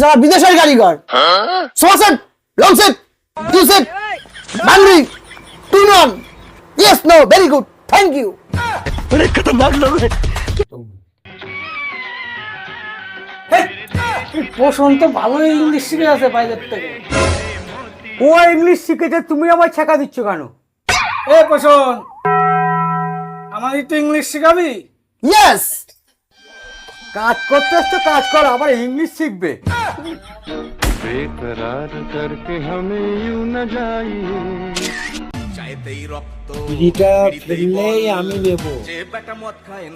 যারা বিদেশের কারিগর। সোয়াসেট লং সেট টু সেট বাংরি টু নন yes no very good thank you পোষণ তো ভালোই ইংলিশ শিখে আছে বাইরের থেকে। ও ইংলিশ শিখেছে তুমি আমার ছেঁকা দিচ্ছ কেন? এ পোষণ আমার একটু ইংলিশ শিখাবি? ইয়েস কাজ করতে আসতে কাজ কর আবার ইংলিশ শিখবে। বেকরার করকে হামে ইউ না যাইয়ে। বিড়িটা ফেললেই আমি নেব।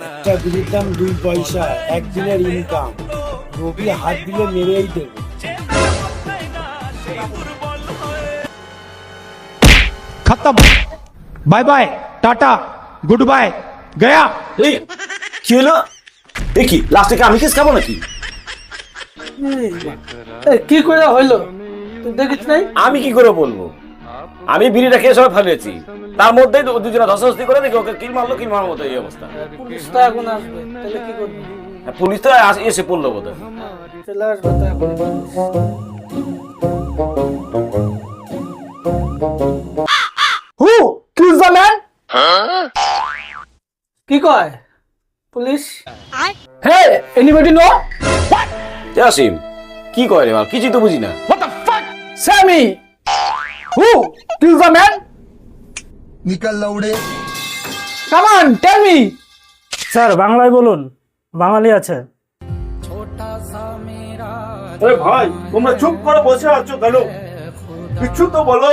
একটা বিড়ির দাম দুই পয়সা একদিনের ইনকাম রবি হাত দিলে মেরেই দেব। খতম। Bye bye tata goodbye গয়া। চলো কি লাস্টে কি আমি কিস খাব নাকি? কি করে হইল? তুই দেখিস নাই? আমি কি করে বলব? আমি বিড়িটা খেয়ে সবাই ফেলেছি তার মধ্যেই দুজনে ধস্তাধস্তি করে দেখি ওকে কিল মারলো কিল মারার মতো এই অবস্থা। পুলিশ তো এখন আসবে তাহলে কি করবি? হ্যাঁ, পুলিশ তো এসে পড়ল বোধ চলে আসবে তো এখন হু দ্য কি কয়? পুলিশ? হে এনিবডি নো কি কয় রে মাল? কিছু তো বুঝি না। হু কিল দ্য ম্যান নিকাল কাম অন টেল স্যার বাংলায় বলুন। বাঙালি আছে। আরে ভাই তোমরা চুপ করে বসে আছো কেন কিছু তো বলো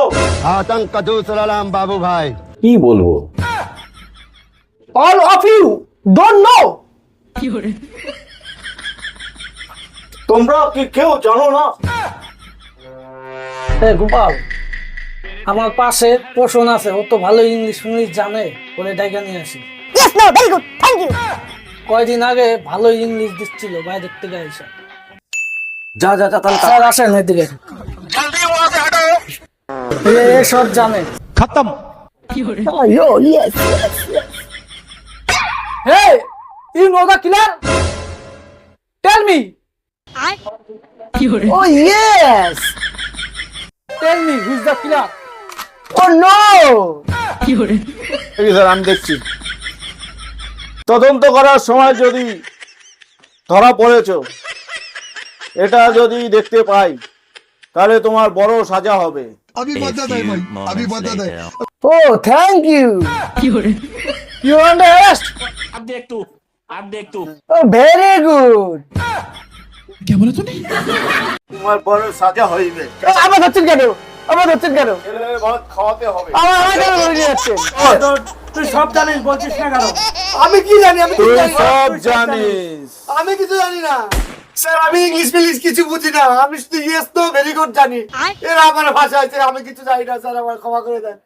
আতঙ্ক দুসরালাম বাবু ভাই কি বলব? All of you don't know! তোমরা কি কেউ জানো না? এ গোপাল আমার পাশে পোষণ আছে ও তো ভালো ইংলিশ ইংলিশ জানে ওরে ডাইকা নিয়ে আসি। Yes no very good thank you কয়দিন আগে ভালো ইংলিশ দিচ্ছিল যা যা যা তাহলে স্যার আসেন এদিকে। জলদি ওয়াজ হাঁটো এ সব জানে। খতম yo yes yes Hey, you know the killer? Tell me. I. Oh yes. Tell me who's the killer? Oh no. ঠিক দেখছি তদন্ত করার সময় যদি ধরা পড়েছ এটা যদি দেখতে পাই তাহলে তোমার বড় সাজা হবে ও thank you you under arrest আর দেখ তু আর দেখ তু ও ভেরি গুড তোমার বড় সাজা হইবে। আমার ধরছেন কেন? আমার ধরছেন কেন? ভাত খাওয়াতে হবে। আমার আমার কেন নিয়ে তুই সব জানিস বলছিস না কেন? আমি কি জানি? আমি তুই সব জানিস। আমি কিছু জানি না। স্যার আমি ইংলিশ ফিলিশ কিছু বুঝি না। আমি শুধু ইয়েস তো ভেরি গুড জানি। এরা আমার ভাষা আছে আমি কিছু জানি না। স্যার আমার ক্ষমা করে দেন।